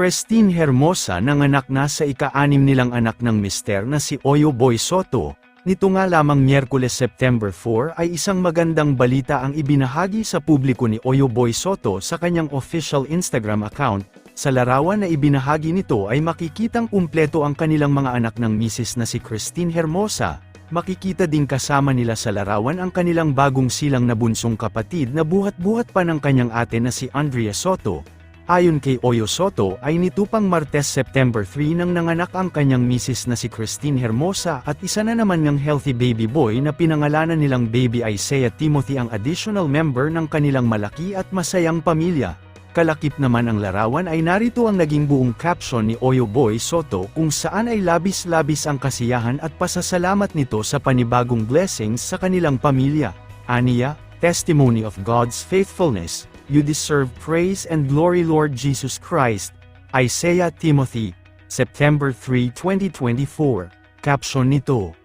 Christine Hermosa nanganak na sa ika-anim nilang anak ng mister na si Oyo Boy Soto. Nito nga lamang Miyerkules September 4 ay isang magandang balita ang ibinahagi sa publiko ni Oyo Boy Soto sa kanyang official Instagram account. Sa larawan na ibinahagi nito ay makikitang kumpleto ang kanilang mga anak ng misis na si Christine Hermosa. Makikita din kasama nila sa larawan ang kanilang bagong silang na bunsong kapatid na buhat-buhat pa ng kanyang ate na si Andrea Soto. Ayon kay Oyo Soto ay nitupang Martes September 3 nang nanganak ang kanyang misis na si Christine Hermosa at isa na naman ng healthy baby boy na pinangalanan nilang baby Isaiah Timothy ang additional member ng kanilang malaki at masayang pamilya. Kalakip naman ang larawan ay narito ang naging buong caption ni Oyo Boy Soto kung saan ay labis-labis ang kasiyahan at pasasalamat nito sa panibagong blessings sa kanilang pamilya. Aniya, testimony of God's faithfulness, you deserve praise and glory Lord Jesus Christ. Isaiah Timothy, September 3, 2024. Caption nito.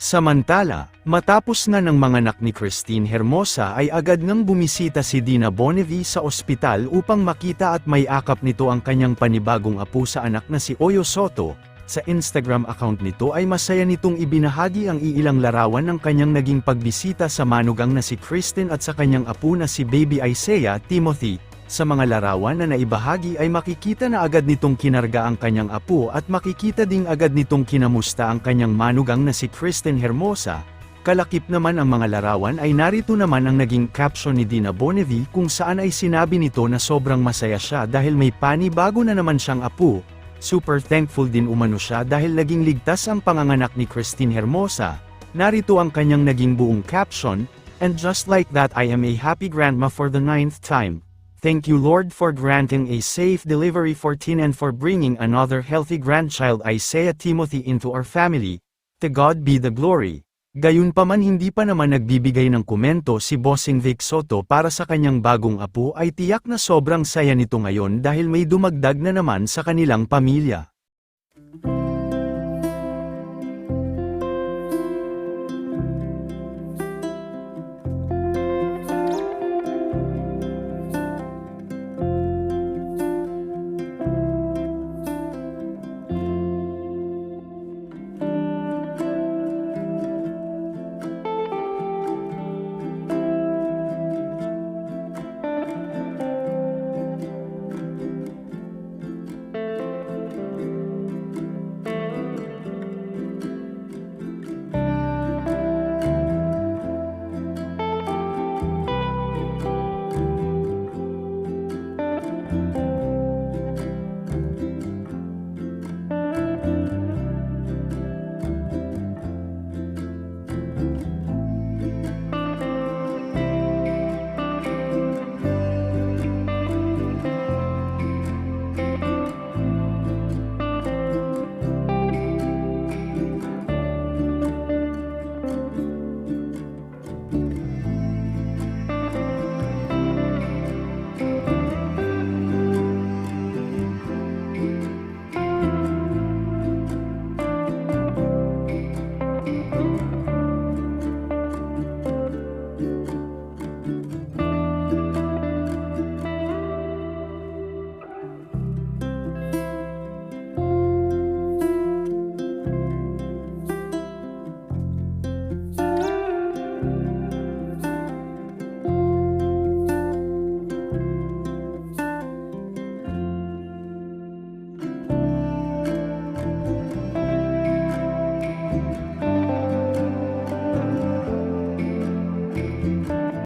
Samantala, matapos na ng mga anak ni Christine Hermosa ay agad nang bumisita si Dina Bonnevie sa ospital upang makita at may akap nito ang kanyang panibagong apo sa anak na si Oyo Soto. Sa Instagram account nito ay masaya nitong ibinahagi ang iilang larawan ng kanyang naging pagbisita sa manugang na si Kristen at sa kanyang apo na si Baby Isaiah Timothy. Sa mga larawan na naibahagi ay makikita na agad nitong kinarga ang kanyang apo at makikita ding agad nitong kinamusta ang kanyang manugang na si Kristen Hermosa. Kalakip naman ang mga larawan ay narito naman ang naging caption ni Dina Bonnevie kung saan ay sinabi nito na sobrang masaya siya dahil may panibago na naman siyang apo. Super thankful din umano siya dahil naging ligtas ang panganganak ni Christine Hermosa. Narito ang kanyang naging buong caption, And just like that I am a happy grandma for the ninth time. Thank you Lord for granting a safe delivery for Tin and for bringing another healthy grandchild Isaiah Timothy into our family. To God be the glory. Gayunpaman hindi pa naman nagbibigay ng komento si Bossing Vic Soto para sa kanyang bagong apo ay tiyak na sobrang saya nito ngayon dahil may dumagdag na naman sa kanilang pamilya.